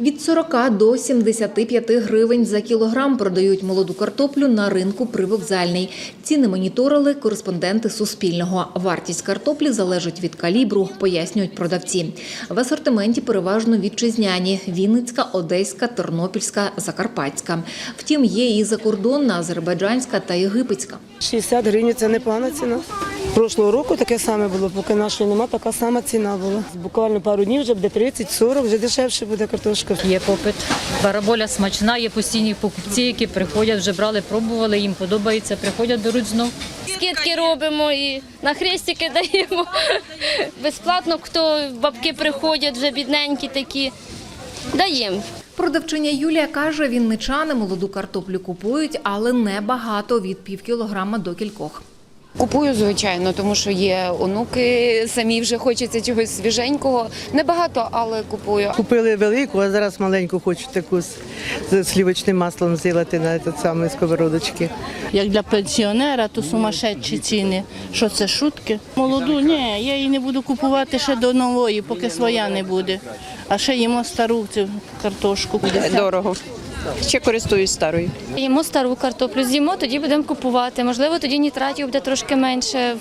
Від 40 до 75 гривень за кілограм продають молоду картоплю на ринку привокзальний. Ціни моніторили кореспонденти Суспільного. Вартість картоплі залежить від калібру, пояснюють продавці. В асортименті переважно вітчизняні – Вінницька, Одеська, Тернопільська, Закарпатська. Втім, є і закордонна, азербайджанська та єгипетська. 60 гривень це непогана ціна. Прошлого року таке саме було, поки нашої нема, така сама ціна була. Буквально пару днів вже буде 30-40, вже дешевше буде картошка. Є попит. Бараболя смачна, є постійні покупці, які приходять, вже брали, пробували, їм подобається, приходять, беруть знов. Скидки робимо і на хрестики даємо. Безплатно, хто бабки приходять, вже бідненькі такі. Даємо. Продавчиня Юлія каже, вінничани молоду картоплю купують, але не багато – від пів кілограма до кількох. Купую, звичайно, тому що є онуки, самі вже хочеться чогось свіженького. Небагато, але купую. Купили велику, а зараз маленьку хочуть таку з, слівочним маслом зробити на цей самий сковородочки. Як для пенсіонера, то сумасшедші ціни. Що це шутки? Молоду, ні, я її не буду купувати ще до нової, поки своя не буде. А ще їмо стару цю картошку. Дорого. Ще користуюсь старою. Їмо стару картоплю, з'їмо, тоді будемо купувати. Можливо, тоді нітратів буде трошки менше.